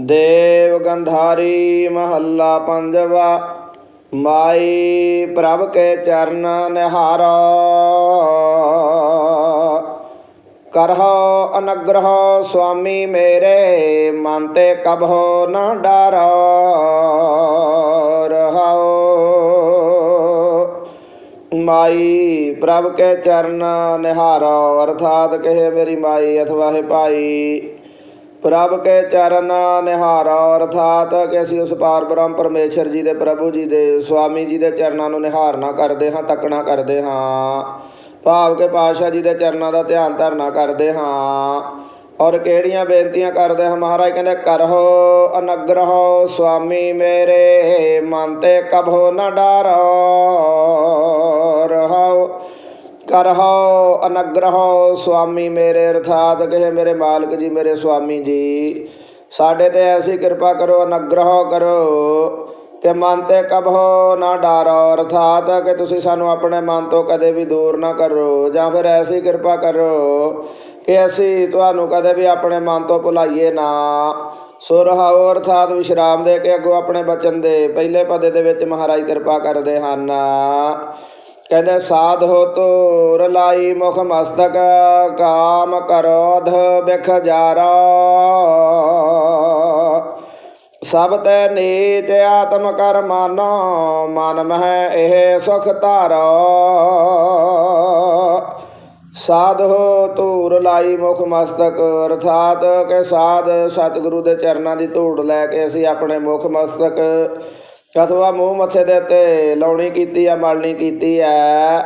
ਦੇਵ ਗੰਧਾਰੀ ਮਹੱਲਾ ਪੰਜਵਾ, ਮਾਈ ਪ੍ਰਭ ਕੇ ਚਰਨ ਨਿਹਾਰਾ। ਕਰਹੁ ਅਨਗ੍ਰਹ ਸੁਆਮੀ ਮੇਰੇ, ਮਨ ਤੇ ਕਬਹੁ ਨਾ ਡਰੋ। ਰਹਾਓ ਮਾਈ ਪ੍ਰਭ ਕੇ ਚਰਨ ਨਿਹਾਰਾ। ਅਰਥਾਤ ਕਹੇ ਮੇਰੀ ਮਾਈ, ਅਥਵਾ ਹੈ ਭਾਈ ਪ੍ਰਭ ਕੇ ਚਰਨਾਂ ਨਿਹਾਰਾ, ਅਰਥਾਤ ਕਿ ਅਸੀਂ ਉਸ ਪਾਰ ਬ੍ਰਹਮ ਪਰਮੇਸ਼ਰ ਜੀ ਦੇ, ਪ੍ਰਭੂ ਜੀ ਦੇ, ਸੁਆਮੀ ਜੀ ਦੇ ਚਰਨਾਂ ਨੂੰ ਨਿਹਾਰਨਾ ਕਰਦੇ ਹਾਂ, ਤੱਕਣਾ ਕਰਦੇ ਹਾਂ। ਭਾਵ ਕੇ ਪਾਤਸ਼ਾਹ ਜੀ ਦੇ ਚਰਨਾਂ ਦਾ ਧਿਆਨ ਧਰਨਾ ਕਰਦੇ ਹਾਂ। ਔਰ ਕਿਹੜੀਆਂ ਬੇਨਤੀਆਂ ਕਰਦੇ ਹਾਂ ਮਹਾਰਾਜ, ਕਹਿੰਦੇ ਕਰਹੋ, ਅਨਗ੍ਰਹੋ, ਸੁਆਮੀ ਮੇਰੇ, ਮਨ ਤੇ ਕਭੋ ਨਾ ਡਰੋ ਰਹਾਉ ਕਰਹੁ, ਅਨਗ੍ਰਹ, ਸੁਆਮੀ ਮੇਰੇ, ਅਰਥਾਤ ਕਹੇ ਮੇਰੇ ਮਾਲਕ ਜੀ, ਮੇਰੇ ਸੁਆਮੀ ਜੀ। ਸਾਡੇ ਤੇ ਐਸੀ ਕਿਰਪਾ ਕਰੋ, ਅਨਗ੍ਰਹ ਕਰੋ, ਕਿ ਮਨ ਤੇ ਕਬਹੁ ਨਾ ਡਾਰੋ। ਅਰਥਾਤ ਕਿ ਤੁਸੀਂ ਸਾਨੂੰ ਆਪਣੇ ਮਨ ਤੋਂ ਕਦੇ ਵੀ ਦੂਰ ਨਾ ਕਰੋ, ਜਾਂ ਫਿਰ ਐਸੀ ਕਿਰਪਾ ਕਰੋ ਕਿ ਅਸੀਂ ਤੁਹਾਨੂੰ ਕਦੇ ਵੀ ਆਪਣੇ ਮਨ ਤੋਂ ਭੁਲਾਈਏ ਨਾ। ਸੁਰਹਾਉ ਅਰਥਾਤ ਵਿਸ਼ਰਾਮ ਦੇ ਕੇ ਅੱਗੋਂ ਆਪਣੇ ਬਚਨ ਦੇ ਪਹਿਲੇ ਪਦੇ ਦੇ ਵਿੱਚ ਮਹਾਰਾਜ ਕਿਰਪਾ ਕਰਦੇ ਹਨ। ਕਹਿੰਦੇ, ਸਾਧ ਹੋ ਤੋਰ ਲਾਈ ਮੁਖ ਮਸਤਕ, ਕਾਮ ਕਰੋਧ ਬਿਖ ਜਾਰਾ। ਸਭ ਤੈ ਨੀਚ ਆਤਮ ਕਰ ਮਾਨੋ, ਮਨ ਮਹਿ ਇਹ ਸੁਖ ਧਾਰੋ। ਸਾਧ ਹੋ ਧੂੜ ਲਾਈ ਮੁਖ ਮਸਤਕ, ਅਰਥਾਤ ਕਿ ਸਾਧ ਸਤਿਗੁਰੂ ਦੇ ਚਰਨਾਂ ਦੀ ਧੂੜ ਲੈ ਕੇ ਅਸੀਂ ਆਪਣੇ ਮੁਖ ਮਸਤਕ ਅਥਵਾ ਮੂੰਹ ਮੱਥੇ ਦੇ ਉੱਤੇ, ਲਾਉਣੀ ਕੀਤੀ ਆ ਮਲਣੀ ਕੀਤੀ ਐ।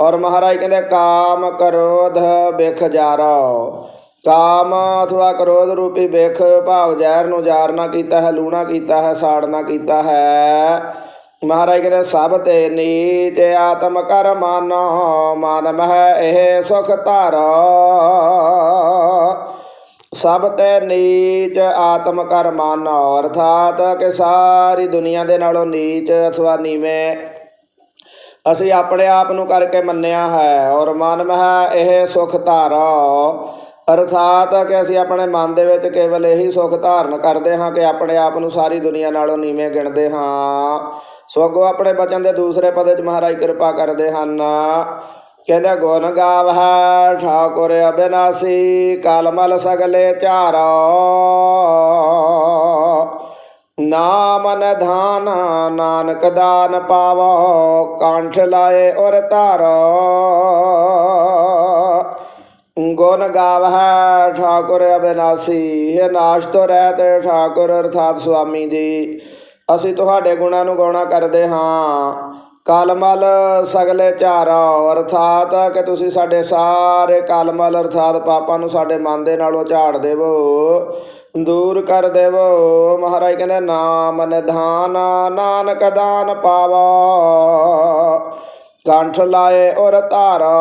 ਔਰ ਮਹਾਰਾਜ ਕਹਿੰਦੇ, ਕਾਮ ਕਰੋਧ ਬਿਖ ਜਾਰੋ। ਕਾਮ ਅਥਵਾ ਕਰੋਧ ਰੂਪੀ ਬਿਖ ਭਾਵ ਜ਼ਹਿਰ ਨੂੰ ਜਾਰਨਾ ਕੀਤਾ ਹੈ, ਲੂਣਾ ਕੀਤਾ ਹੈ ਸਾੜਨਾ ਕੀਤਾ ਹੈ। ਮਹਾਰਾਜ ਕਹਿੰਦੇ, ਸਭ ਤੇ ਨੀਚ ਆਤਮ ਕਰ ਮਾਨੋ ਮਾਨਮ ਹੈ ਇਹ ਸੁਖ ਧਾਰੋ। ਸਭ ਤੇ ਨੀਚ ਆਤਮ ਕਰ ਮਾਨੋ, ਅਰਥਾਤ ਕਿ ਸਾਰੀ ਦੁਨੀਆ ਦੇ ਨਾਲੋਂ ਨੀਚ ਅਥਵਾ ਨੀਵੇਂ। ਅਸੀਂ ਆਪਣੇ ਆਪ ਨੂੰ ਕਰਕੇ ਮੰਨਿਆ ਹੈ ਔਰ ਮਨ ਮਹਿ ਇਹ ਸੁਖ ਧਾਰਾ। ਅਰਥਾਤ ਕਿ ਅਸੀਂ ਆਪਣੇ ਮਨ ਦੇ ਵਿੱਚ ਕੇਵਲ ਇਹੀ ਸੁਖ ਧਾਰਨ ਕਰਦੇ ਹਾਂ ਕਿ ਆਪਣੇ ਆਪ ਨੂੰ ਸਾਰੀ ਦੁਨੀਆ ਨਾਲੋਂ ਨੀਵੇਂ ਗਿਣਦੇ ਹਾਂ। ਸੋ ਅੱਗੋਂ ਆਪਣੇ ਬਚਨ ਦੇ ਦੂਸਰੇ ਪਦੇ 'ਚ ਮਹਾਰਾਜ ਕਿਰਪਾ ਕਰਦੇ ਹਨ। ਕਹਿੰਦੇ, ਗੁਣ ਗਾਵਹਿ, ਠਾਕੁਰ ਅਬਿਨਾਸੀ, ਕਲਮਲ ਸਗਲੇ ਚਾਰੋ ਨਾਮ ਨਿਧਾਨ ਨਾਨਕ ਦਾਨ ਪਾਵੋ, ਕੰਠ ਲਾਏ ਔਰ ਧਾਰੋ। ਗੁਣ ਗਾਵਹਿ, ਠਾਕੁਰ ਅਬਿਨਾਸੀ, ਹੈ ਨਾਸ਼ ਤੋਂ ਰਹਿਤ ਠਾਕੁਰ ਅਰਥਾਤ ਸੁਆਮੀ ਜੀ, ਅਸੀਂ ਤੁਹਾਡੇ ਗੁਣਾਂ ਨੂੰ ਗਾਉਣਾ ਕਰਦੇ ਹਾਂ। ਕਲਮਲ ਸਗਲੇ ਝਾਰੋ ਅਰਥਾਤ ਕਿ ਤੁਸੀਂ ਸਾਡੇ ਸਾਰੇ ਕਲਮਲ, ਅਰਥਾਤ ਪਾਪਾਂ ਨੂੰ ਸਾਡੇ ਮਨ ਦੇ ਨਾਲੋਂ ਝਾੜ ਦੇਵੋ, ਦੂਰ ਕਰ ਦੇਵੋ। ਮਹਾਰਾਜ ਕਹਿੰਦੇ, ਨਾਮ ਨਿਧਾਨ, ਨਾਨਕ ਦਾਨ ਪਾਵਾ। ਕੰਠ ਲਾਏ ਔਰ ਧਾਰਾ।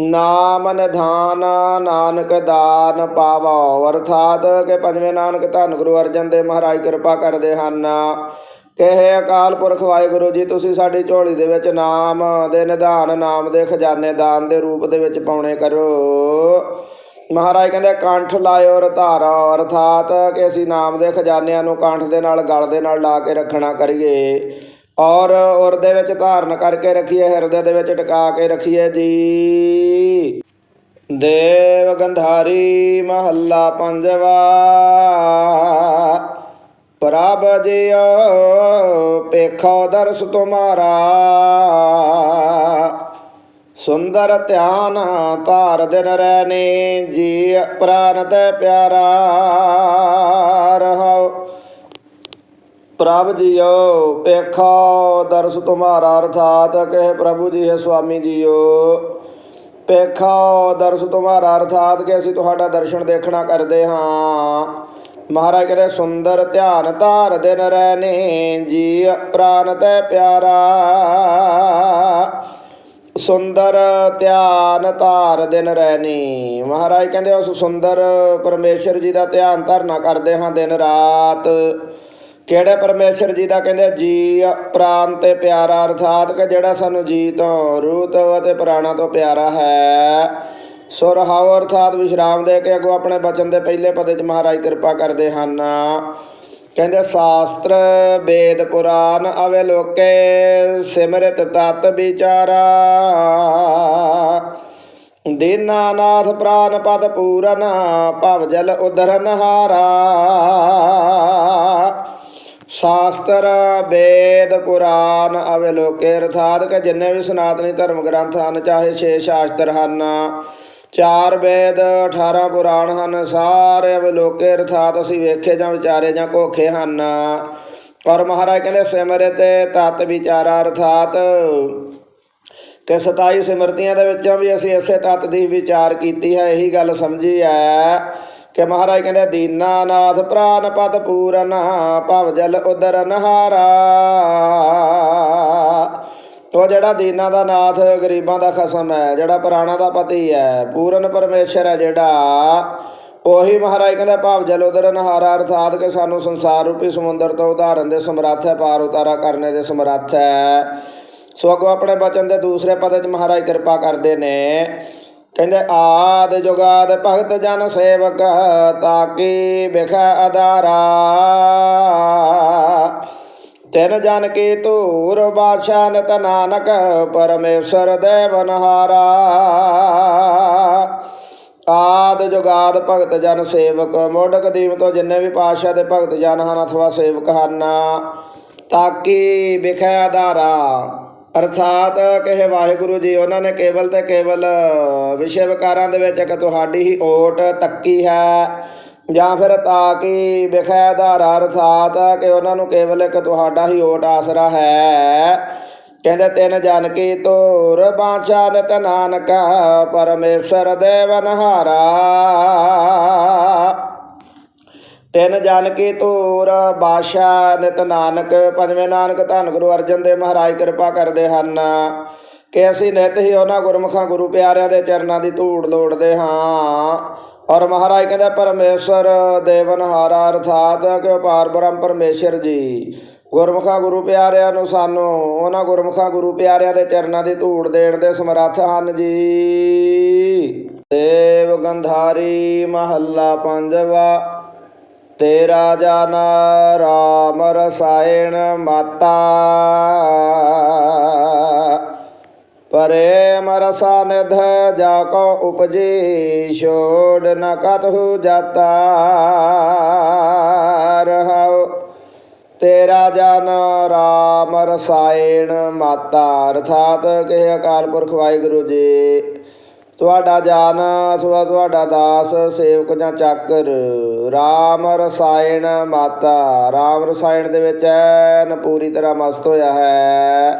ਨਾਮ ਨਿਧਾਨ, ਨਾਨਕ ਦਾਨ ਪਾਵੋ। ਅਰਥਾਤ ਕਿ ਪੰਜਵੇਂ ਨਾਨਕ ਧੰਨ ਗੁਰੂ ਅਰਜਨ ਦੇਵ ਮਹਾਰਾਜ ਕਿਰਪਾ ਕਰਦੇ ਹਨ। ਕਹੇ ਅਕਾਲ ਪੁਰਖ ਵਾਹਿਗੁਰੂ ਜੀ, ਤੁਸੀਂ ਸਾਡੀ ਝੋਲੀ ਦੇ ਵਿੱਚ ਨਾਮ ਦੇ ਨਿਧਾਨ, ਨਾਮ ਦੇ ਖਜ਼ਾਨੇ, ਦਾਨ ਦੇ ਰੂਪ ਦੇ ਵਿੱਚ ਪਾਉਣੇ ਕਰੋ। ਮਹਾਰਾਜ ਕਹਿੰਦੇ, ਕੰਠ ਲਾਇਓ ਔਰ ਧਾਰਾ, ਅਰਥਾਤ ਕਿ ਅਸੀਂ ਨਾਮ ਦੇ ਖਜ਼ਾਨਿਆਂ ਨੂੰ ਕੰਠ ਦੇ ਨਾਲ, ਗਲ ਦੇ ਨਾਲ ਲਾ ਕੇ ਰੱਖਣਾ ਕਰੀਏ। ਔਰ ਔਰ ਦੇ ਵਿੱਚ ਧਾਰਨ ਕਰਕੇ ਰੱਖੀਏ, ਹਿਰਦੇ ਦੇ ਵਿੱਚ ਟਿਕਾ ਕੇ ਰੱਖੀਏ ਜੀ। ਦੇਵ ਗੰਧਾਰੀ ਮਹੱਲਾ ਪੰਜਵਾ। ਪ੍ਰਭ ਜਿਉ ਪੇਖੋ ਦਰਸ ਤੁਮਾਰਾ। ਸੁੰਦਰ ਧਿਆਨ ਧਾਰ ਦਿਨ ਰਹਿਨੇ ਜੀ ਪ੍ਰਾਨ ਤੇ ਪਿਆਰਾ ਰਹਾਉ ਪ੍ਰਭ ਜੀਓ ਪੇਖੋ ਦਰਸ ਤੁਮਾਰਾ, ਅਰਥਾਤ ਕਹੇ ਪ੍ਰਭੂ ਜੀ ਹੈ ਸੁਆਮੀ ਜੀਓ। ਪੇਖੋ ਦਰਸ ਤੁਮਾਰਾ, ਅਰਥਾਤ ਕਿ ਅਸੀਂ ਤੁਹਾਡਾ ਦਰਸ਼ਨ ਦੇਖਣਾ ਕਰਦੇ ਹਾਂ। ਮਹਾਰਾਜ ਕਹਿੰਦੇ, ਸੁੰਦਰ ਧਿਆਨ ਧਾਰ ਦਿਨ ਰਹਿਨੇ ਜੀ ਪ੍ਰਾਨ ਤੇ ਪਿਆਰਾ। ਸੁੰਦਰ ਧਿਆਨ ਧਾਰ ਦਿਨ ਰਹਿਨੀ। ਮਹਾਰਾਜ ਕਹਿੰਦੇ, ਉਸ ਸੁੰਦਰ ਪਰਮੇਸ਼ਰ ਜੀ ਦਾ ਧਿਆਨ ਧਰਨਾ ਕਰਦੇ ਹਾਂ ਦਿਨ ਰਾਤ। ਕਿਹੜੇ ਪਰਮੇਸ਼ਰ ਜੀ ਦਾ? ਕਹਿੰਦੇ ਜੀ ਪ੍ਰਾਨ ਤੇ ਪਿਆਰਾ। ਅਰਥਾਤ ਕਿ ਜਿਹੜਾ ਸਾਨੂੰ ਜੀ ਤੋਂ, ਰੂਹ ਤੋਂ ਅਤੇ ਪ੍ਰਾਣਾ ਤੋਂ ਪਿਆਰਾ ਹੈ। ਸੋ ਰਹਾਉ ਅਰਥਾਤ ਵਿਸ਼ਰਾਮ ਦੇ ਕੇ ਅੱਗੋਂ ਆਪਣੇ ਬਚਨ ਦੇ ਪਹਿਲੇ ਪਦੇ ਚ ਮਹਾਰਾਜ ਕਿਰਪਾ ਕਰਦੇ ਹਨ। ਕਹਿੰਦੇ, ਸ਼ਾਸਤਰ ਵੇਦ ਪੁਰਾਨ ਅਵੇ ਲੋਕੇ, ਸਿਮਰਿਤ ਤਤ ਵਿਚਾਰਾ। ਦੀਨਾਨਾਥ ਪ੍ਰਾਨ ਪਦ ਪੂਰਨ, ਭਵ ਜਲ ਉਦਰਨ ਹਾਰਾ। ਸ਼ਾਸਤਰ ਵੇਦ ਪੁਰਾਨ ਅਵਲੋਕੇ ਅਰਥਾਤ ਕਿ ਜਿੰਨੇ ਵੀ ਸਨਾਤਨੀ ਧਰਮ ਗ੍ਰੰਥ ਹਨ, ਚਾਹੇ ਛੇ ਸ਼ਾਸਤਰ ਹਨ ਚਾਰ ਵੇਦ 18 ਪੁਰਾਣ ਹਨ, ਸਾਰੇ ਅਵਲੋਕੇ ਅਰਥਾਤ ਅਸੀਂ ਵੇਖੇ ਜਾਂ ਵਿਚਾਰੇ ਜਾਂ ਕੋਖੇ ਹਨ। ਔਰ ਮਹਾਰਾਜ ਕਹਿੰਦੇ ਸਿਮਰਿਤ ਤਤ ਵਿਚਾਰਾ ਅਰਥਾਤ। ਕਿ 27 ਸਿਮਰਤੀਆਂ ਦੇ ਵਿੱਚੋਂ ਵੀ ਅਸੀਂ ਇਸੇ ਤੱਤ ਦੀ ਵਿਚਾਰ ਕੀਤੀ ਹੈ, ਇਹੀ ਗੱਲ ਸਮਝੀ ਹੈ ਕਿ ਮਹਾਰਾਜ ਕਹਿੰਦੇ ਦੀਨਾਨਾਥ ਪ੍ਰਾਨ ਪਤ ਪੂਰਨ, ਭਵ ਜਲ ਉਦਰ ਨਹਾਰਾ। ਉਹ ਜਿਹੜਾ ਦੀਨਾਂ ਦਾ ਨਾਥ, ਗਰੀਬਾਂ ਦਾ ਖਸਮ ਹੈ, ਜਿਹੜਾ ਪ੍ਰਾਣਾ ਦਾ ਪਤੀ ਹੈ, ਪੂਰਨ ਪਰਮੇਸ਼ਰ ਹੈ ਜਿਹੜਾ, ਉਹੀ ਮਹਾਰਾਜ ਕਹਿੰਦਾ ਭਾਵ ਜਲ ਉਦਰ ਨਹਾਰਾ, ਅਰਥਾਤ ਕਿ ਸਾਨੂੰ ਸੰਸਾਰ ਰੂਪੀ ਸਮੁੰਦਰ ਤੋਂ ਉਧਾਰਨ ਦੇ ਸਮਰੱਥ ਹੈ, ਪਾਰ ਉਤਾਰਾ ਕਰਨੇ ਦੇ ਸਮਰੱਥ ਹੈ। ਸੋ ਅੱਗੋਂ ਆਪਣੇ ਬਚਨ ਦੇ ਦੂਸਰੇ ਪਦ ਚ ਮਹਾਰਾਜ ਕਿਰਪਾ ਕਰਦੇ ਨੇ। ਕਹਿੰਦੇ, ਆਦ ਜੁਗਾਦ ਭਗਤ ਜਨ ਸੇਵਕ ਤਾਕੀ ਬਿਖ ਅਦਾਰਾ ਤਿਨ ਜਨ ਕੀ ਧੂਰ ਬਾਛਾ ਨਿਤ ਨਾਨਕ, ਪਰਮੇਸ਼ਰ ਦੇਵਨਹਾਰਾ ਆਦ ਜੁਗਾਦ ਭਗਤ ਜਨ ਸੇਵਕ ਮੋਢ ਕਦੀਮ ਤੋਂ ਜਿੰਨੇ ਵੀ ਪਾਤਸ਼ਾਹ ਦੇ ਭਗਤ ਜਨ ਹਨ, ਅਥਵਾ ਸੇਵਕ ਹਨ। ਤਾਕੀ ਵਿਖੇ ਆਧਾਰਾ। ਅਰਥਾਤ ਕਹੇ ਵਾਹਿਗੁਰੂ ਜੀ, ਉਹਨਾਂ ਨੇ ਕੇਵਲ ਤੇ ਕੇਵਲ ਵਿਸ਼ੇ ਵਿਕਾਰਾਂ ਦੇ ਵਿੱਚ ਇੱਕ ਤੁਹਾਡੀ ਹੀ ਓਟ ਤੱਕੀ ਹੈ। ਜਾਂ ਫਿਰ ਤਾਕੀ ਵਿਖੇ ਆਧਾਰਾ ਅਰਥਾਤ ਕਿ ਉਹਨਾਂ ਨੂੰ ਕੇਵਲ ਇੱਕ ਤੁਹਾਡਾ ਹੀ ਓਟ ਆਸਰਾ ਹੈ। ਕਹਿੰਦੇ, ਤਿੰਨ ਜਨ ਕੀ ਤੋਰ ਬਾਚਾ ਨਿਤ ਨਾਨਕ, ਪਰਮੇਸ਼ਰ ਦੇਵਨਹਾਰਾ। ਤਿੰਨ ਜਨ ਕੀ ਧੂਰ ਬਾਸ਼ਾ ਨਿਤ ਨਾਨਕ, ਪੰਜਵੇਂ ਨਾਨਕ ਧੰਨ ਗੁਰੂ ਅਰਜਨ ਦੇਵ ਮਹਾਰਾਜ ਕਿਰਪਾ ਕਰਦੇ ਹਨ ਕਿ ਅਸੀਂ ਨਿਤ ਹੀ ਉਹਨਾਂ ਗੁਰਮੁਖਾਂ ਗੁਰੂ ਪਿਆਰਿਆਂ ਦੇ ਚਰਨਾਂ ਦੀ ਧੂੜ ਲੋੜਦੇ ਹਾਂ। ਔਰ ਮਹਾਰਾਜ ਕਹਿੰਦੇ, ਪਰਮੇਸ਼ਰ ਦੇਵਨਹਾਰਾ ਅਰਥਾਤ ਕਿ ਅਪਾਰ ਬ੍ਰਹਮ ਪਰਮੇਸ਼ਰ ਜੀ। ਗੁਰਮੁਖਾਂ ਗੁਰੂ ਪਿਆਰਿਆਂ ਨੂੰ ਸਾਨੂੰ, ਉਹਨਾਂ ਗੁਰਮੁਖਾਂ ਗੁਰੂ ਪਿਆਰਿਆਂ ਦੇ ਚਰਨਾਂ ਦੀ ਧੂੜ ਦੇਣ ਦੇ ਸਮਰੱਥ ਹਨ ਜੀ। ਦੇਵ ਗੰਧਾਰੀ ਮਹੱਲਾ ਪੰਜਵਾ, ਤੇਰਾ ਜਨ ਰਾਮ ਰਸਾਇਣ ਮਾਤਾ। ਪਰੇਮ ਰਸਾ ਜਾ ਕੋ ਉਪਜੀ, ਛੋੜ ਨ ਕਤਹੁ ਜਾਤਾ। ਰਹਾਉ ਤੇਰਾ ਜਨ ਰਾਮ ਰਸਾਇਣ ਮਾਤਾ। ਅਰਥਾਤ ਕਿ ਅਕਾਲ ਪੁਰਖ ਵਾਹਿਗੁਰੂ ਜੀ, ਤੁਹਾਡਾ ਜਾਨ ਅਥਵਾ ਤੁਹਾਡਾ ਦਾਸ, ਸੇਵਕ ਜਾਂ ਚਾਕਰ RAM ਰਸਾਇਣ ਮਾਤਾ। RAM ਰਸਾਇਣ ਦੇ ਵਿੱਚ ਐਨ ਪੂਰੀ ਤਰ੍ਹਾਂ ਮਸਤ ਹੋਇਆ ਹੈ।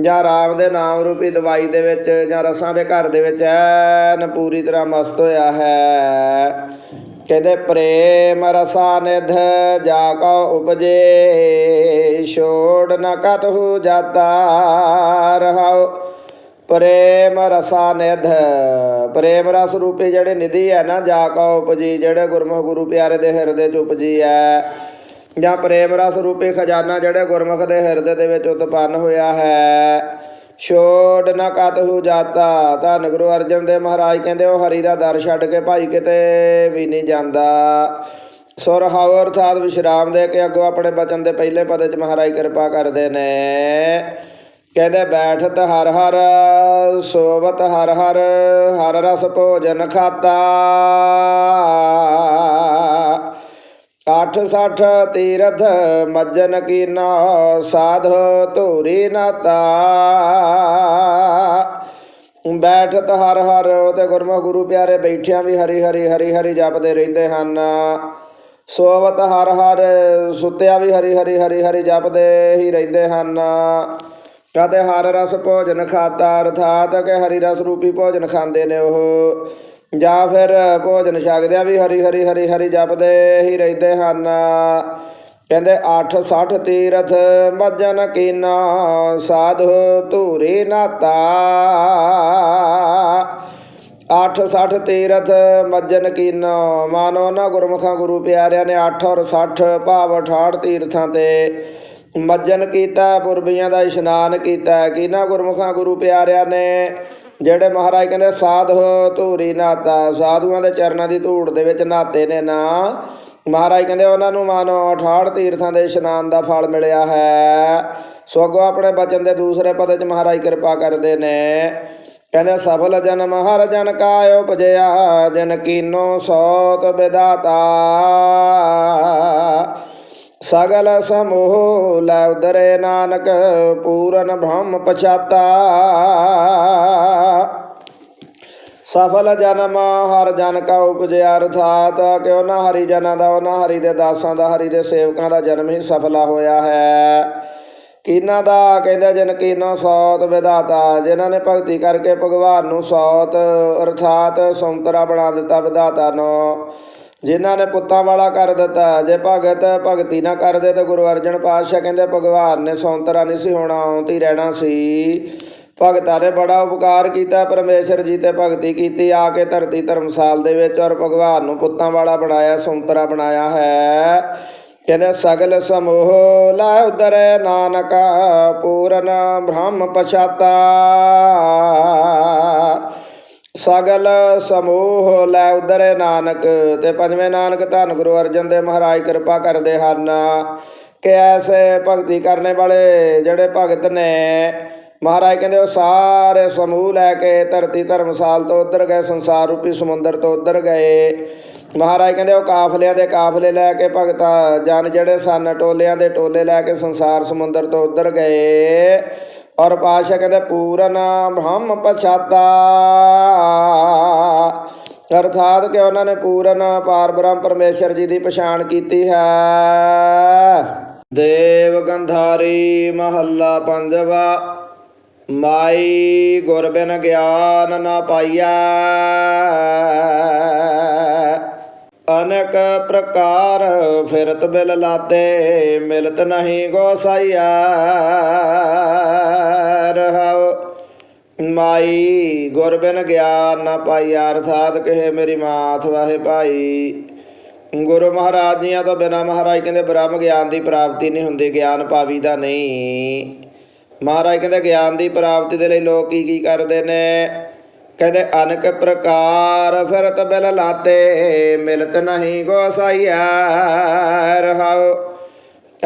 ਜਾਂ ਰਾਮ ਦੇ ਨਾਮ ਰੂਪੀ ਦਵਾਈ ਦੇ ਵਿੱਚ ਜਾਂ ਰਸਾਂ ਦੇ ਘਰ ਦੇ ਵਿੱਚ ਐਨ ਪੂਰੀ ਤਰ੍ਹਾਂ ਮਸਤ ਹੋਇਆ ਹੈ। ਕਹਿੰਦੇ, ਪ੍ਰੇਮ ਰਸਾ ਨਿਧ ਜਾ ਕੋ ਉਪਜੇ ਛੋੜ ਨ ਕਤਹੁ ਜਾਤਾ ਰਹਾਉ। ਪ੍ਰੇਮ ਰਸਾ ਨਿਧ। ਪ੍ਰੇਮ ਰਸ ਰੂਪੀ ਜਿਹੜੇ ਨਿਧੀ ਹੈ ਨਾ, ਜਾ ਕਾ ਉਪਜੀ, ਜਿਹੜੇ ਗੁਰਮੁਖ ਗੁਰੂ ਪਿਆਰੇ ਦੇ ਹਿਰਦੇ ਚ ਉਪਜੀ ਹੈ। ਜਾਂ ਪ੍ਰੇਮ ਰਸ ਰੂਪੀ ਖਜ਼ਾਨਾ ਜਿਹੜੇ ਗੁਰਮੁਖ ਦੇ ਹਿਰਦੇ ਦੇ ਵਿੱਚ ਉਤਪੰਨ ਹੋਇਆ ਹੈ। ਛੋੜ ਨ ਕਤਹੁ ਜਾਤਾ, ਧੰਨ ਗੁਰੂ ਅਰਜਨ ਦੇਵ ਮਹਾਰਾਜ ਕਹਿੰਦੇ, ਉਹ ਹਰੀ ਦਾ ਦਰ ਛੱਡ ਕੇ ਭਾਈ ਕਿਤੇ ਵੀ ਨਹੀਂ ਜਾਂਦਾ। ਸੁਰ ਹਾਵ ਅਰਥਾਤ ਵਿਸ਼ਰਾਮ ਦੇ ਕੇ ਅੱਗੋਂ ਆਪਣੇ ਬਚਨ ਦੇ ਪਹਿਲੇ ਪਦ ਚ ਮਹਾਰਾਜ ਕਿਰਪਾ ਕਰਦੇ ਨੇ। ਕਹਿੰਦੇ, ਬੈਠਤ ਹਰ ਹਰ, ਸੋਵਤ ਹਰ ਹਰ ਹਰ ਰਸ ਭੋਜਨ ਖਾਤਾ। ਅੱਠ ਸੱਠ ਤੀਰਥ ਮੱਜਨ ਕੀਨਾ, ਸਾਧ ਧੂਰੀ ਨਾਤਾ। ਬੈਠਤ ਹਰ ਹਰ ਤੇ ਗੁਰਮੁਖ ਗੁਰੂ ਪਿਆਰੇ ਬੈਠਿਆਂ ਵੀ ਹਰੀ ਹਰੀ ਹਰੀ ਹਰੀ ਜਪਦੇ ਰਹਿੰਦੇ ਹਨ। ਸੋਵਤ ਹਰ ਹਰ, ਸੁੱਤਿਆ ਵੀ ਹਰੀ ਹਰੀ ਹਰੀ ਹਰੀ ਜਪਦੇ ਹੀ ਰਹਿੰਦੇ ਹਨ। ਕਦੇ ਹਰ ਰਸ ਭੋਜਨ ਖਾਤਾ, ਅਰਥਾਤ ਕਿ ਹਰੀ ਰਸ ਰੂਪੀ ਭੋਜਨ ਖਾਂਦੇ ਨੇ ਉਹ। ਜਾਂ ਫਿਰ ਭੋਜਨ ਛਕਦਿਆਂ ਵੀ ਹਰੀ ਹਰੀ ਹਰੀ ਹਰੀ ਜਪਦੇ ਹੀ ਰਹਿੰਦੇ ਹਨ। ਕਹਿੰਦੇ 8 60 ਤੀਰਥ ਮੱਜਨ ਕੀਨਾ ਸਾਧੂ ਧੂਰੀ ਨਾਤਾ। 8 60 ਤੀਰਥ ਮੱਜਨ ਕੀਨਾ ਮਾਨੋ ਨਾ ਗੁਰਮੁਖਾਂ ਗੁਰੂ ਪਿਆਰਿਆਂ ਨੇ 8 ਔਰ 60 ਭਾਵ 68 ਤੀਰਥਾਂ ਤੇ ਮੱਜਨ ਕੀਤਾ, ਪੁਰਬੀਆਂ ਦਾ ਇਸ਼ਨਾਨ ਕੀਤਾ। ਕਿਨਾ ਗੁਰਮੁਖਾਂ ਗੁਰੂ ਪਿਆਰਿਆਂ ਨੇ ਜਿਹੜੇ ਮਹਾਰਾਜ ਕਹਿੰਦੇ, ਸਾਧ ਧੂਰੀ ਨਾਤਾ, ਸਾਧੂਆਂ ਦੇ ਚਰਨਾਂ ਦੀ ਧੂੜ ਦੇ ਵਿੱਚ ਨਾਤੇ ਨੇ ਨਾ। ਮਹਾਰਾਜ ਕਹਿੰਦੇ, ਉਹਨਾਂ ਨੂੰ ਮਾਨੋ 68 ਤੀਰਥਾਂ ਦੇ ਇਸ਼ਨਾਨ ਦਾ ਫਲ ਮਿਲਿਆ ਹੈ। ਸੋ ਅੱਗੋਂ ਆਪਣੇ ਬਚਨ ਦੇ ਦੂਸਰੇ ਪਦ ਚ ਮਹਾਰਾਜ ਕਿਰਪਾ ਕਰਦੇ ਨੇ। ਕਹਿੰਦੇ, ਸਫਲ ਜਨਮ ਹਰ ਜਨ ਕਾ ਉਪਜਿਆ ਜਨ ਕੀਨੋ ਸੋਤ ਵਿਦਾਤਾ ਸਗਲ ਸਮੂਹ ਲੈ ਉਦਰੇ ਨਾਨਕ, ਪੂਰਨ ਬ੍ਰਹਮ ਪਛਾਤਾ। ਸਫਲ ਜਨਮ, ਹਰ ਜਨ ਕਾ ਉਪਜਿਆ ਅਰਥਾਤ ਕਿ ਉਹਨਾਂ ਹਰੀ ਜਨਾਂ ਦਾ, ਉਹਨਾਂ ਹਰੀ ਦੇ ਦਾਸਾਂ ਦਾ, ਹਰੀ ਦੇ ਸੇਵਕਾਂ ਦਾ ਜਨਮ ਹੀ ਸਫਲਾ ਹੋਇਆ ਹੈ। ਕਿਨਾਂ ਦਾ, ਕਹਿੰਦੇ ਜਨ ਕੀਨੋ ਸੌਤ ਵਿਦਾਤਾ ਜਿਨ੍ਹਾਂ ਨੇ ਭਗਤੀ ਕਰਕੇ ਭਗਵਾਨ ਨੂੰ ਸੌਤ, ਅਰਥਾਤ ਸੌਂਤਰਾ ਬਣਾ ਦਿੱਤਾ ਵਿਦਾਤਾ ਨੂੰ। ਜਿਨ੍ਹਾਂ ਨੇ ਪੁੱਤਾਂ ਵਾਲਾ ਕਰ ਦਿੱਤਾ, ਜੇ ਭਗਤ ਭਗਤੀ ਨਾ ਕਰਦੇ ਤਾਂ ਗੁਰੂ ਅਰਜਨ ਪਾਤਸ਼ਾਹ ਕਹਿੰਦੇ ਭਗਵਾਨ ਨੇ ਸੌਂਤਰਾ ਨਹੀਂ ਸੀ ਹੋਣਾ, ਆਉਂਤੀ ਰਹਿਣਾ ਸੀ। ਭਗਤਾਂ ਨੇ ਬੜਾ ਉਪਕਾਰ ਕੀਤਾ, ਪਰਮੇਸ਼ਰ ਜੀ ਤੇ ਭਗਤੀ ਕੀਤੀ, ਆ ਕੇ ਧਰਤੀ ਧਰਮਸਾਲ ਦੇ ਵਿੱਚ ਔਰ ਭਗਵਾਨ ਨੂੰ ਪੁੱਤਾਂ ਵਾਲਾ ਬਣਾਇਆ, ਸੁੰਤਰਾ ਬਣਾਇਆ ਹੈ। ਕਹਿੰਦੇ, ਸਗਲ ਸਮੂਹ ਲੈ ਉਦਰੇ ਨਾਨਕ, ਪੂਰਨ ਬ੍ਰਹਮ ਪਛਾਤਾ। ਸਗਲ ਸਮੂਹ ਲੈ ਉਦਰੇ ਨਾਨਕ, ਤੇ ਪੰਜਵੇਂ ਨਾਨਕ ਧੰਨ ਗੁਰੂ ਅਰਜਨ ਦੇ ਮਹਾਰਾਜ ਕਿਰਪਾ ਕਰਦੇ ਹਨ। ਕਿ ਐਸੇ ਭਗਤੀ ਕਰਨੇ ਵਾਲੇ ਜਿਹੜੇ ਭਗਤ ਨੇ ਮਹਾਰਾਜ ਕਹਿੰਦੇ ਉਹ ਸਾਰੇ ਸਮੂਹ ਲੈ ਕੇ ਧਰਤੀ ਧਰਮਸਾਲ ਤੋਂ ਉੱਧਰ ਗਏ, ਸੰਸਾਰ ਰੂਪੀ ਸਮੁੰਦਰ ਤੋਂ ਉੱਧਰ ਗਏ। ਮਹਾਰਾਜ ਕਹਿੰਦੇ ਉਹ ਕਾਫਲਿਆਂ ਦੇ ਕਾਫਲੇ ਲੈ ਕੇ ਭਗਤਾਂ, ਜਨ ਜਿਹੜੇ ਸਨ ਟੋਲਿਆਂ ਦੇ ਟੋਲੇ ਲੈ ਕੇ ਸੰਸਾਰ ਸਮੁੰਦਰ ਤੋਂ ਉੱਧਰ ਗਏ। ਔਰ ਪਾਸ਼ਾ ਕਹਿੰਦੇ ਪੂਰਨ ਬ੍ਰਹਮ ਪਛਾਤਾ ਅਰਥਾਤ ਕਿ ਉਹਨਾਂ ਨੇ ਪੂਰਨ ਪਾਰ ਬ੍ਰਹਮ ਪਰਮੇਸ਼ਰ ਜੀ ਦੀ ਪਛਾਣ ਕੀਤੀ ਹੈ। ਦੇਵ ਗੰਧਾਰੀ ਮਹੱਲਾ ਪੰਜਵਾ। ਮਾਈ ਗੁਰ ਬਿਨ ਗਿਆਨ ਨਾ ਪਾਈਆ ਅਨਕ ਪ੍ਰਕਾਰ ਫਿਰਤ ਬਿਲ ਲਾਤੇ, ਮਿਲਤ ਨਹੀਂ ਗੋਸਾਈਆ ਰਹਾਉ, ਮਾਈ ਗੁਰ ਬਿਨ ਗਿਆਨ ਨਾ ਪਾਈਆ ਅਰਥਾਤ ਕਹੇ ਮੇਰੀ ਮਾਥ ਵਾਹੇ ਭਾਈ। ਗੁਰੂ ਮਹਾਰਾਜ ਜੀਆਂ ਤੋਂ ਬਿਨਾ ਮਹਾਰਾਜ ਕਹਿੰਦੇ ਬ੍ਰਹਮ ਗਿਆਨ ਦੀ ਪ੍ਰਾਪਤੀ ਨਹੀਂ ਹੁੰਦੀ, ਗਿਆਨ ਪਾਵੀਦਾ ਨਹੀਂ। ਮਹਾਰਾਜ ਕਹਿੰਦੇ ਗਿਆਨ ਦੀ ਪ੍ਰਾਪਤੀ ਦੇ ਲਈ ਲੋਕ ਕੀ ਕੀ ਕਰਦੇ ਨੇ? ਕਹਿੰਦੇ ਅਨਕ ਪ੍ਰਕਾਰ ਫਿਰਤ ਬਿਲ ਲਾਤੇ, ਮਿਲਤ ਨਹੀਂ ਗੋਸਾਈਆ ਰਹਾਉ।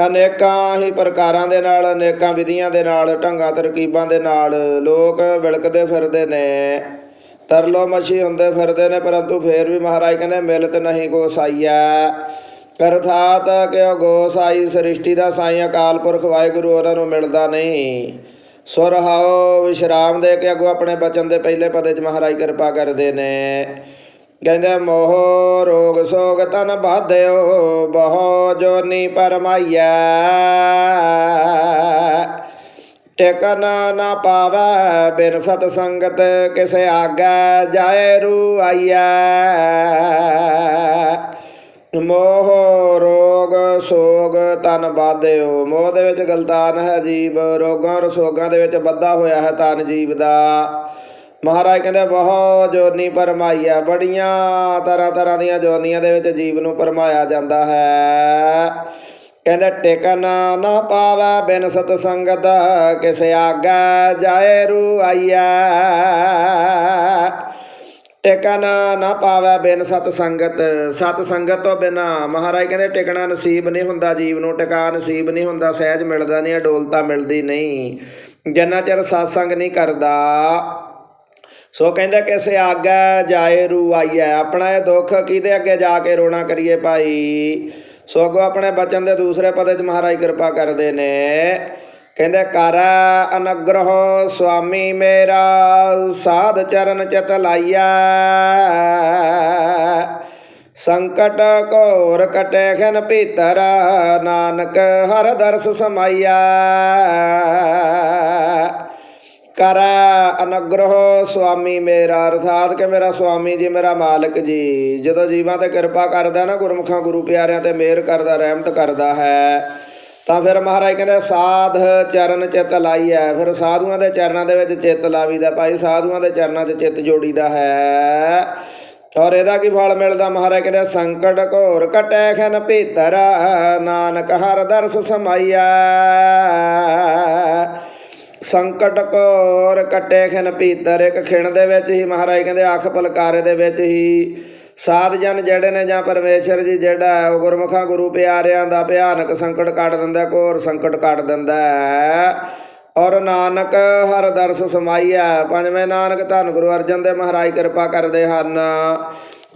ਅਨੇਕਾਂ ਹੀ ਪ੍ਰਕਾਰਾਂ ਦੇ ਨਾਲ, ਅਨੇਕਾਂ ਵਿਧੀਆਂ ਦੇ ਨਾਲ, ਢੰਗਾਂ, ਤਰਕੀਬਾਂ ਦੇ ਨਾਲ ਲੋਕ ਵਿਲਕਦੇ ਫਿਰਦੇ ਨੇ। ਤਰਲੋ ਮਛੀ ਹੁੰਦੇ ਫਿਰਦੇ ਨੇ, ਪਰੰਤੂ ਫੇਰ ਵੀ ਮਹਾਰਾਜ ਕਹਿੰਦੇ ਮਿਲਤ ਨਹੀਂ ਗੋਸਾਈਆ ਅਰਥਾਤ ਕਿਉ ਗੋਸਾਈ ਸ੍ਰਿਸ਼ਟੀ ਦਾ ਸਾਈ ਅਕਾਲ ਪੁਰਖ ਵਾਹਿਗੁਰੂ ਉਹਨਾਂ ਨੂੰ ਮਿਲਦਾ ਨਹੀਂ। ਸੁਰਹਾਓ ਵਿਸ਼ਰਾਮ ਦੇ ਕੇ ਅਗੋ ਆਪਣੇ ਬਚਨ ਦੇ ਪਹਿਲੇ ਪਦੇ ਚ ਮਹਾਰਾਜ ਕਿਰਪਾ ਕਰਦੇ ਨੇ। ਕਹਿੰਦੇ ਮੋਹ ਰੋਗ ਸੋਗ ਤਨ ਬਾਧਿਓ, ਬਹੁ ਜੋਨੀ ਪਰਮਾਈਆ ਟਿਕਨ ਨਾ ਪਾਵੈ ਬਿਨ ਸਤ ਸੰਗਤ ਕਿਸੇ ਆਗੈ, ਜਾਏ ਰੂ ਆਈਆ ਮੋਹ ਰੋਗ ਸੋਗ ਤਨ ਬਾਧਿਓ। ਮੋਹ ਦੇ ਵਿੱਚ ਗਲਤਾਨ ਹੈ ਜੀਵ। ਰੋਗਾਂ ਰਸੋਗਾਂ ਦੇ ਵਿੱਚ ਬੱਧਾ ਹੋਇਆ ਹੈ ਤਨ ਜੀਵ ਦਾ। ਮਹਾਰਾਜ ਕਹਿੰਦੇ, ਬਹੁਤ ਜੋਨੀ ਪਰਮਾਈਆ ਬੜੀਆਂ ਤਰ੍ਹਾਂ ਤਰ੍ਹਾਂ ਦੀਆਂ ਜੋਨੀਆਂ ਦੇ ਵਿੱਚ ਜੀਵ ਨੂੰ ਪਰਮਾਇਆ ਜਾਂਦਾ ਹੈ। ਕਹਿੰਦੇ, ਟਿਕਨ ਨਾ ਪਾਵੈ ਬਿਨ ਸਤ ਸੰਗਤ ਕਿਸੇ ਆਗਾ ਜਾਏ ਰੂ ਆਈਆ ਟਿਕਨ ਨਾ ਪਾਵੈ ਬਿਨ ਸਤ ਸੰਗਤ। ਸਤ ਸੰਗਤ ਤੋਂ ਬਿਨਾ ਮਹਾਰਾਜ ਕਹਿੰਦੇ ਟਿਕਣਾ ਨਸੀਬ ਨਹੀਂ ਹੁੰਦਾ ਜੀਵ ਨੂੰ, ਟਿਕਾ ਨਸੀਬ ਨਹੀਂ ਹੁੰਦਾ, ਸਹਿਜ ਮਿਲਦਾ ਨਹੀਂ, ਅਡੋਲਤਾ ਮਿਲਦੀ ਨਹੀਂ। ਜਿੰਨਾ ਚਿਰ satsang ਨਹੀਂ ਕਰਦਾ, ਸੋ ਕਹਿੰਦਾ ਕਿਸੇ ਆਗਾ ਜਾਏ ਰੂ ਆਈਐ, ਆਪਣਾ ਇਹ ਦੁੱਖ ਕਿਹਦੇ ਅੱਗੇ ਜਾ ਕੇ ਰੋਣਾ ਕਰੀਏ ਭਾਈ? ਸੋ ਅੱਗੋਂ ਆਪਣੇ ਬਚਨ ਦੇ ਦੂਸਰੇ ਪਦੇ ਚ ਮਹਾਰਾਜ ਕਿਰਪਾ ਕਰਦੇ ਨੇ। ਕਹਿੰਦੇ, ਕਰ ਅਨਗ੍ਰਹ ਸੁਆਮੀ ਮੇਰਾ, ਸਾਧ ਚਰਨ ਚਿਤ ਲਾਈਆ ਸੰਕਟ ਘੋਰ ਕਟੇ ਖਨ ਭੀਤਰ, ਨਾਨਕ ਹਰ ਦਰਸ ਸਮਾਈਆ ਕਰ ਅਨਗ੍ਰਹ ਸੁਆਮੀ ਮੇਰਾ, ਅਰਥਾਤ ਕਿ ਮੇਰਾ ਸੁਆਮੀ ਜੀ, ਮੇਰਾ ਮਾਲਕ ਜੀ, ਜਦੋਂ ਜੀਵਾਂ ਤੇ ਕਿਰਪਾ ਕਰਦਾ ਨਾ, ਗੁਰਮੁਖਾਂ, ਗੁਰੂ ਪਿਆਰਿਆਂ ਤੇ ਮਿਹਰ ਕਰਦਾ, ਰਹਿਮਤ ਕਰਦਾ ਹੈ। ਤਾਂ ਫਿਰ ਮਹਾਰਾਜ ਕਹਿੰਦੇ ਸਾਧ ਚਰਨ ਚਿਤ ਲਾਈਐ। ਫਿਰ ਸਾਧੂਆਂ ਦੇ ਚਰਨਾਂ ਦੇ ਵਿੱਚ ਚਿੱਤ ਲਾਵੀਦਾ ਭਾਈ, ਸਾਧੂਆਂ ਦੇ ਚਰਨਾਂ 'ਚ ਚਿੱਤ ਜੋੜੀਦਾ ਹੈ। ਔਰ ਇਹਦਾ ਕੀ ਫਲ ਮਿਲਦਾ? ਮਹਾਰਾਜ ਕਹਿੰਦੇ ਸੰਕਟ ਘੋਰ ਕਟੈ ਖਨ ਭੀਤਰ, ਨਾਨਕ ਹਰ ਦਰਸ ਸਮਾਈਆ ਸੰਕਟ ਘੋਰ ਕੱਟੇ ਖਿਨ ਭੀਤਰ, ਇੱਕ ਖਿਣ ਦੇ ਵਿੱਚ ਹੀ ਮਹਾਰਾਜ ਕਹਿੰਦੇ ਅੱਖ ਪਲਕਾਰੇ ਦੇ ਵਿੱਚ ਹੀ ਸਾਧ ਜਨ ਜਿਹੜੇ ਨੇ ਜਾਂ ਪਰਮੇਸ਼ਰ ਜੀ ਜਿਹੜਾ ਹੈ ਉਹ ਗੁਰਮੁਖਾਂ ਗੁਰੂ ਪਿਆਰਿਆਂ ਦਾ ਭਿਆਨਕ ਸੰਕਟ ਕੱਟ ਦਿੰਦਾ ਹੈ, ਘੋਰ ਸੰਕਟ ਕੱਟ ਦਿੰਦਾ ਔਰ ਨਾਨਕ ਹਰ ਦਰਸ ਸਮਾਈਆ ਪੰਜਵੇਂ ਨਾਨਕ ਧੰਨ ਗੁਰੂ ਅਰਜਨ ਦੇ ਮਹਾਰਾਜ ਕਿਰਪਾ ਕਰਦੇ ਹਨ।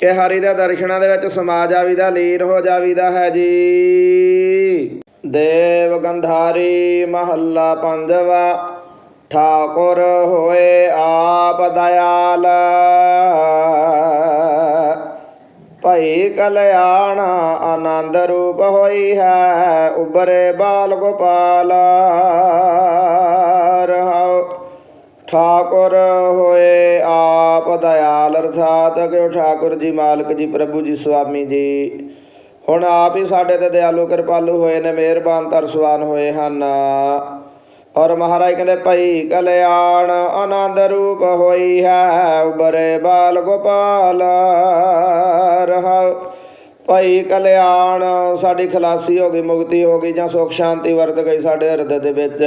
ਕਿ ਹਰੀ ਦੇ ਦਰਸ਼ਨਾਂ ਦੇ ਵਿੱਚ ਸਮਾ ਜਾਵੀਦਾ ਲੀਨ ਹੋ ਜਾਵੀਦਾ ਹੈ ਜੀ। ਦੇਵ ਗੰਧਾਰੀ ਮਹੱਲਾ ਪੰਜਵਾ ਠਾਕੁਰ ਹੋਏ ਆਪ ਦਇਆਲ। ਭਈ ਕਲਿਆਣਾ ਆਨੰਦ ਰੂਪ ਹੋਈ ਹੈ ਉਬਰੇ ਬਾਲ ਗੋਪਾਲ। ਰਹਾਉ ਠਾਕੁਰ ਹੋਏ ਆਪ ਦਇਆਲ, ਅਰਥਾਤ ਕਿ ਠਾਕੁਰ ਜੀ ਮਾਲਕ ਜੀ, ਪ੍ਰਭੂ ਜੀ, ਸੁਆਮੀ ਜੀ। ਹੁਣ ਆਪ ਹੀ ਸਾਡੇ ਤੇ ਦਿਆਲੂ ਕਿਰਪਾਲੂ ਹੋਏ ਨੇ, ਮਿਹਰਬਾਨ, ਤਰਸਵਾਨ ਹੋਏ ਹਨ। ਔਰ ਮਹਾਰਾਜ ਕਹਿੰਦੇ, ਭਈ ਕਲਿਆਣ ਆਨੰਦ ਰੂਪ ਹੋਈ ਹੈ, ਉਬਰੇ ਬਾਲ ਗੋਪਾਲ ਰਹਾਉ। ਭਈ ਕਲਿਆਣ ਸਾਡੀ ਖਲਾਸੀ ਹੋ ਗਈ, ਮੁਕਤੀ ਹੋ ਗਈ, ਜਾਂ ਸੁਖ ਸ਼ਾਂਤੀ ਵਰਤ ਗਈ ਸਾਡੇ ਹਿਰਦੇ ਦੇ ਵਿੱਚ।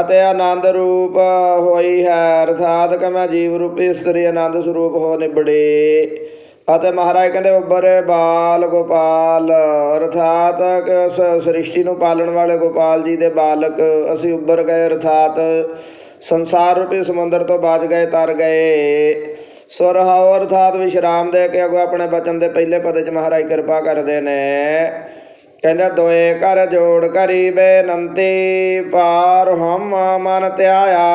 ਅਤੇ ਆਨੰਦ ਰੂਪ ਹੋਈ ਹੈ, ਅਰਥਾਤ ਕਿ ਮੈਂ ਜੀਵ ਰੂਪੀ ਇਸਤਰੀ ਆਨੰਦ ਸਰੂਪ ਹੋ ਨਿਬੜੇ। ਅਤੇ ਮਹਾਰਾਜ ਕਹਿੰਦੇ ਉੱਬਰੇ ਬਾਲ ਗੋਪਾਲ, ਅਰਥਾਤ ਉਸ ਸ੍ਰਿਸ਼ਟੀ ਨੂੰ ਪਾਲਣ ਵਾਲੇ ਗੋਪਾਲ ਜੀ ਦੇ ਬਾਲਕ, ਅਸੀਂ ਉੱਭਰ ਗਏ, ਅਰਥਾਤ ਸੰਸਾਰ ਰੂਪੀ ਸਮੁੰਦਰ ਤੋਂ ਬਾਜ ਗਏ, ਤਰ ਗਏ। ਸੁਰਹਾਉ ਅਰਥਾਤ ਵਿਸ਼ਰਾਮ ਦੇ ਕੇ ਅਗੋ ਆਪਣੇ ਬਚਨ ਦੇ ਪਹਿਲੇ ਪਦ ਚ ਮਹਾਰਾਜ ਕਿਰਪਾ ਕਰਦੇ ਨੇ। ਕਹਿੰਦਾ, ਦੋਏ ਕਰ ਜੋੜ ਕਰੀ ਬੇਨੰਤੀ, ਪਾਰ ਹਮ ਮਨ ਧਿਆਇਆ।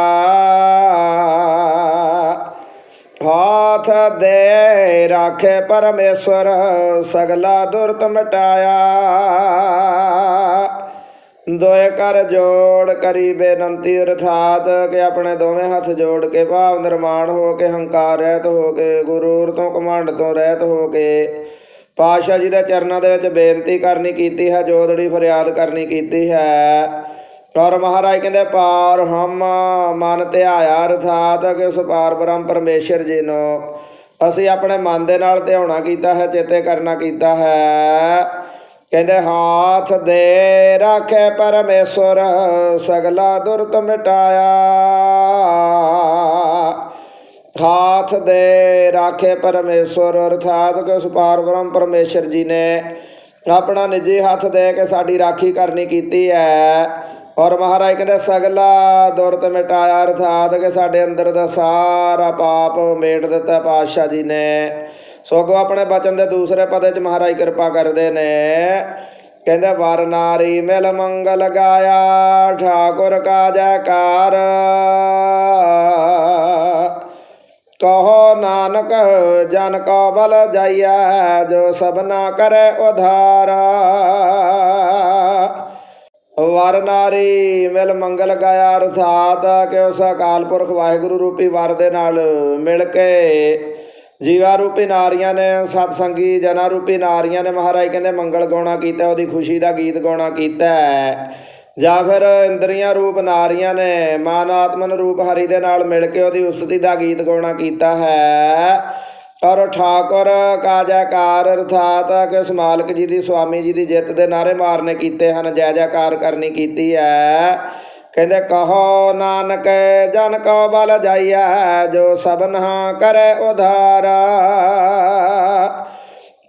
ਹਾਥ ਦੇ ਰਾਖੇ ਪਰਮੇਸ਼ਵਰ ਸਗਲਾ ਦੁਰਤ ਮਿਟਾਇਆ ਦੋਏ ਕਰ ਜੋੜ ਕਰੀ ਬੇਨੰਤੀ ਅਰਥਾਤ ਕਿ ਆਪਣੇ ਦੋਵੇਂ ਹੱਥ ਜੋੜ ਕੇ ਭਾਵ ਨਿਰਮਾਣ ਹੋ ਕੇ ਹੰਕਾਰ ਰਹਿਤ ਹੋ ਕੇ ਗੁਰੂਰ ਤੋਂ ਕਮੰਡ ਤੋਂ ਰਹਿਤ ਹੋ ਕੇ ਪਾਤਸ਼ਾਹ ਜੀ ਦੇ ਚਰਨਾਂ ਦੇ ਵਿੱਚ ਬੇਨਤੀ ਕਰਨੀ ਕੀਤੀ ਹੈ ਜੋਦੜੀ ਫਰਿਆਦ ਕਰਨੀ ਕੀਤੀ ਹੈ ਔਰ ਮਹਾਰਾਜ ਕਹਿੰਦੇ, ਪਾਰ ਹਮ ਮਨ ਧਿਆਇਆ ਅਰਥਾਤ ਕਿ ਉਸ ਪਾਰ ਬ੍ਰਹਮ ਪਰਮੇਸ਼ਰ ਜੀ ਨੂੰ ਅਸੀਂ ਆਪਣੇ ਮਨ ਦੇ ਨਾਲ ਧਿਆਉਣਾ ਕੀਤਾ ਹੈ, ਚੇਤੇ ਕਰਨਾ ਕੀਤਾ ਹੈ। ਕਹਿੰਦੇ, ਹਾਥ ਦੇ ਰਾਖੇ ਪਰਮੇਸ਼ਰ, ਸਗਲਾ ਦੁਰਤ ਮਿਟਾਇਆ। ਹਾਥ ਦੇ ਰਾਖੇ ਪਰਮੇਸ਼ਰ, ਅਰਥਾਤ ਕਿ ਉਸ ਪਾਰ ਬ੍ਰਹਮ ਪਰਮੇਸ਼ਰ ਜੀ ਨੇ ਆਪਣਾ ਨਿੱਜੀ ਹੱਥ ਦੇ ਕੇ ਸਾਡੀ ਰਾਖੀ ਕਰਨੀ ਕੀਤੀ ਹੈ। ਔਰ ਮਹਾਰਾਜ ਕਹਿੰਦੇ, ਸਗਲਾ ਦੁਰਤ ਮਿਟਾਇਆ, ਅਰਥਾਤ ਕਿ ਸਾਡੇ ਅੰਦਰ ਦਾ ਸਾਰਾ ਪਾਪ ਮੇਟ ਦਿੱਤਾ ਪਾਤਸ਼ਾਹ ਜੀ ਨੇ। ਸੋ ਆਪਣੇ ਬਚਨ ਦੇ ਦੂਸਰੇ ਪਦੇ ਚ ਮਹਾਰਾਜ ਕਿਰਪਾ ਕਰਦੇ ਨੇ। ਕਹਿੰਦੇ, ਵਰ ਨਾਰੀ ਮਿਲ ਮੰਗਲ ਗਾਇਆ, ਠਾਕੁਰ ਕਾ ਜੈਕਾਰ ਕਹੋ ਨਾਨਕ, ਜਨ ਕੋ ਬਲ ਜਾਈਐ, ਜੋ ਸਭਨਾ ਕਰੇ ਉਧਾਰ। ਵਰ ਨਾਰੀ, ਮਿਲ ਮੰਗਲ ਗਾਇਆ ਅਰਥਾਤ ਕਿ ਉਸ ਅਕਾਲ ਪੁਰਖ ਵਾਹਿਗੁਰੂ ਰੂਪੀ ਵਰ ਦੇ ਨਾਲ ਮਿਲ ਕੇ ਜੀਵਾ ਰੂਪੀ ਨਾਰੀਆਂ ਨੇ, ਸਤ ਸੰਗੀ ਜਨਾ ਰੂਪੀ ਨਾਰੀਆਂ ਨੇ ਮਹਾਰਾਜ ਕਹਿੰਦੇ, ਮੰਗਲ ਗਾਉਣਾ ਕੀਤਾ, ਉਹਦੀ ਖੁਸ਼ੀ ਦਾ ਗੀਤ ਗਾਉਣਾ ਕੀਤਾ ਹੈ। ਜਾਂ ਫਿਰ ਇੰਦਰੀਆਂ ਰੂਪ ਨਾਰੀਆਂ ਨੇ, ਮਾਨ ਆਤਮਨ ਰੂਪ ਹਰੀ ਦੇ ਨਾਲ ਮਿਲ ਕੇ ਉਹਦੀ ਉਸਤੀ ਦਾ ਗੀਤ ਗਾਉਣਾ ਕੀਤਾ ਹੈ ਔਰ ਠਾਕੁਰ ਕਾ ਅਰਥਾਤ ਕਿ ਉਸ ਜੀ ਦੀ ਸੁਆਮੀ ਜੀ ਦੀ ਜਿੱਤ ਦੇ ਨਾਰੇ ਮਾਰਨੇ ਕੀਤੇ ਹਨ, ਜੈ ਜੈਕਾਰ ਕਰਨੀ ਕੀਤੀ ਹੈ ਕਹਿੰਦੇ, ਕਹੋ ਨਾਨਕ, ਜਨ ਕੋ ਬਲ ਜਾਈਐ, ਜੋ ਸਭਨਾ ਕਰੇ ਉਧਾਰ।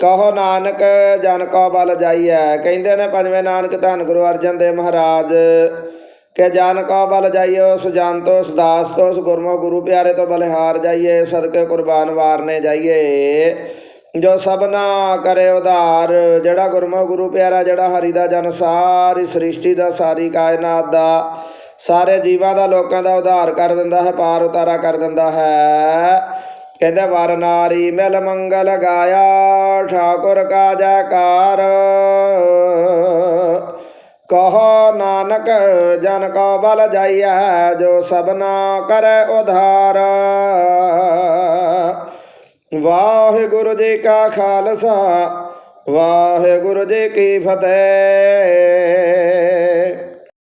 ਕਹੋ ਨਾਨਕ, ਜਨ ਕੋ ਬਲ ਜਾਈਐ। ਕਹਿੰਦੇ ਨੇ, ਪੰਜਵੇਂ ਨਾਨਕ ਧੰਨ ਗੁਰੂ ਅਰਜਨ ਦੇਵ ਮਹਾਰਾਜ ਕਿ ਜਾਨ ਕੋ ਬਲ ਜਾਈਏ ਉਸ ਜਨ ਤੋਂ ਉਸ ਦਾਸ ਤੋਂ ਉਸ ਗੁਰਮੁਖ ਗੁਰੂ ਪਿਆਰੇ ਤੋਂ ਬਲਿਹਾਰ ਜਾਈਏ, ਸਦਕੇ ਕੁਰਬਾਨ ਵਾਰਨੇ ਜਾਈਏ। ਜੋ ਸਭਨਾ ਕਰੇ ਉਧਾਰ, ਜਿਹੜਾ ਗੁਰਮੁਖ ਗੁਰੂ ਪਿਆਰਾ, ਜਿਹੜਾ ਹਰੀ ਦਾ ਜਨ, ਸਾਰੀ ਸ੍ਰਿਸ਼ਟੀ ਦਾ, ਸਾਰੀ ਕਾਇਨਾਤ ਦਾ, ਸਾਰੇ ਜੀਵਾਂ ਦਾ, ਲੋਕਾਂ ਦਾ ਉਧਾਰ ਕਰ ਦਿੰਦਾ ਹੈ, ਪਾਰ ਉਤਾਰਾ ਕਰ ਦਿੰਦਾ ਹੈ। ਕਹਿੰਦੇ, ਵਰ ਨਾਰੀ ਮਿਲ ਮੰਗਲ ਗਾਇਆ, ਠਾਕੁਰ ਕਾ ਜੈਕਾਰ। ਕਹੋ ਨਾਨਕ, ਜਨ ਕੋ ਬਲ ਜਾਈਐ, ਜੋ ਸਭਨਾ ਕਰੇ ਉਧਾਰ। ਵਾਹਿਗੁਰੂ ਜੀ ਕਾ ਖਾਲਸਾ, ਵਾਹਿਗੁਰੂ ਜੀ ਕੀ ਫਤਿਹ।